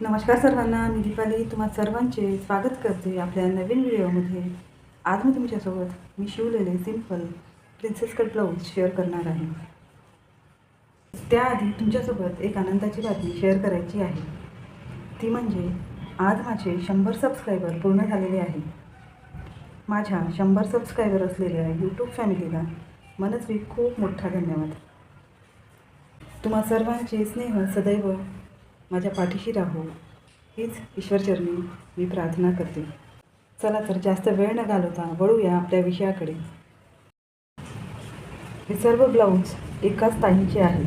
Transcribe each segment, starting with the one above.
नमस्कार सर्वांना मी दीपाली. तुम्हा सर्वांचे स्वागत करते आपल्या नवीन व्हिडिओमध्ये. आज मी तुमच्यासोबत मी शिवलेले simple princess cut blouse share करणार आहे. त्याआधी तुमच्यासोबत एक आनंदाची बातमी शेअर करायची आहे. ती म्हणजे आज माझे शंभर सबस्क्रायबर पूर्ण झालेले आहे. माझ्या शंभर सबस्क्रायबर असलेल्या यूट्यूब फॅमिलीला मनस्वी खूप मोठा धन्यवाद. तुम्हा सर्वांचे स्नेह सदैव माझ्या पाठीशी राहो हीच ईश्वरचरणी मी प्रार्थना करते. चला तर जास्त वेळ न घालवता वळूया आपल्या विषयाकडे. हे सर्व ब्लाऊज एकाच ताईंचे आहे.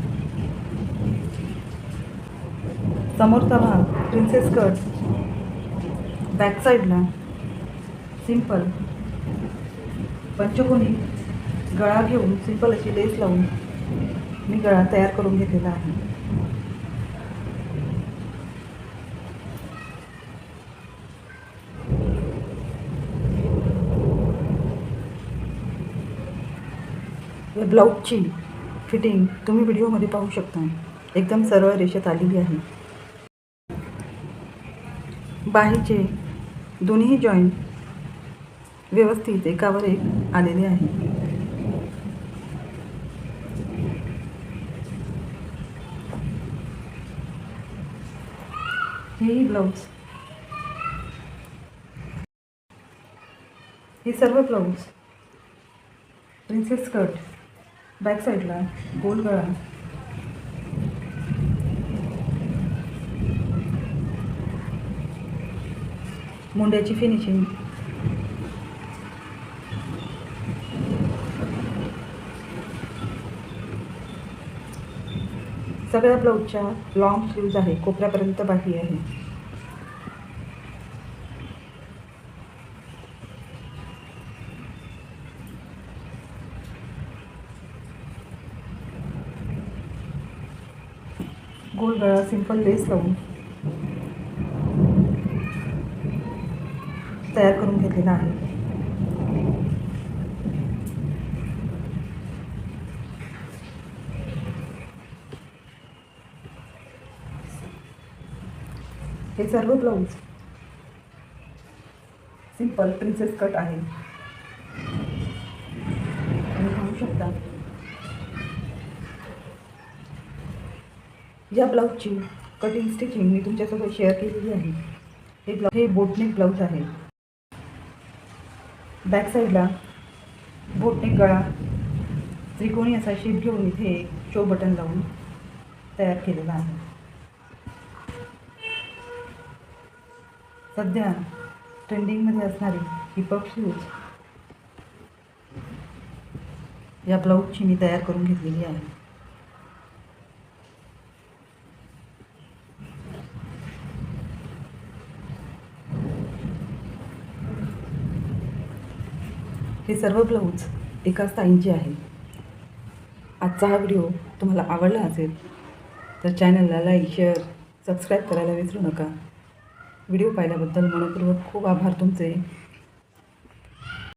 समोरचा भाग प्रिन्सेस कट बॅक साईडला सिंपल पंचकोनी गळा घेऊन सिंपल अशी लेस लावून मी गळा तयार करून घेतलेला आहे. या ब्लाऊजची फिटिंग तुम्ही व्हिडिओमध्ये पाहू शकता एकदम सरळ रेषेत आलेली आहे. बाहीचे दोन्ही जॉईंट व्यवस्थित एकावर एक आलेले आहे. हेही ब्लाऊज हे सर्व ब्लाऊज प्रिन्सेस कट बॅक साईडला गोल गळा मुंड्याची फिनिशिंग सगळ्या ब्लाऊजच्या लॉंग स्लीव्ज आहे. कोपऱ्यापर्यंत बाकी आहे. गोल गळा सिंपल लेस लावून तयार करून घेतलेला आहे. हे सर्व ब्लाऊज सिंपल प्रिन्सेस कट आहे. तुम्ही पाहू शकता. या ब्लाऊजची कटिंग स्टिचिंग मी तुमच्यासोबत शेअर केलेली आहे हे ब्लाऊज हे बोटनेक ब्लाऊज आहे. बॅक साईडला बोटनेक गळा त्रिकोणी असा शेप घेऊन इथे शो बटन लावून तयार केलेला आहे. सध्या ट्रेंडिंगमध्ये असणारी ही शूज या ब्लाऊजची मी तयार करून घेतलेली आहे. हे सर्व ब्लाऊज एकाच ताईंचे आहे. आजचा हा व्हिडिओ तुम्हाला आवडला असेल तर चॅनलला लाईक शेअर सबस्क्राईब करायला विसरू नका. व्हिडिओ पाहिल्याबद्दल मनपूर्वक खूप आभार तुमचे.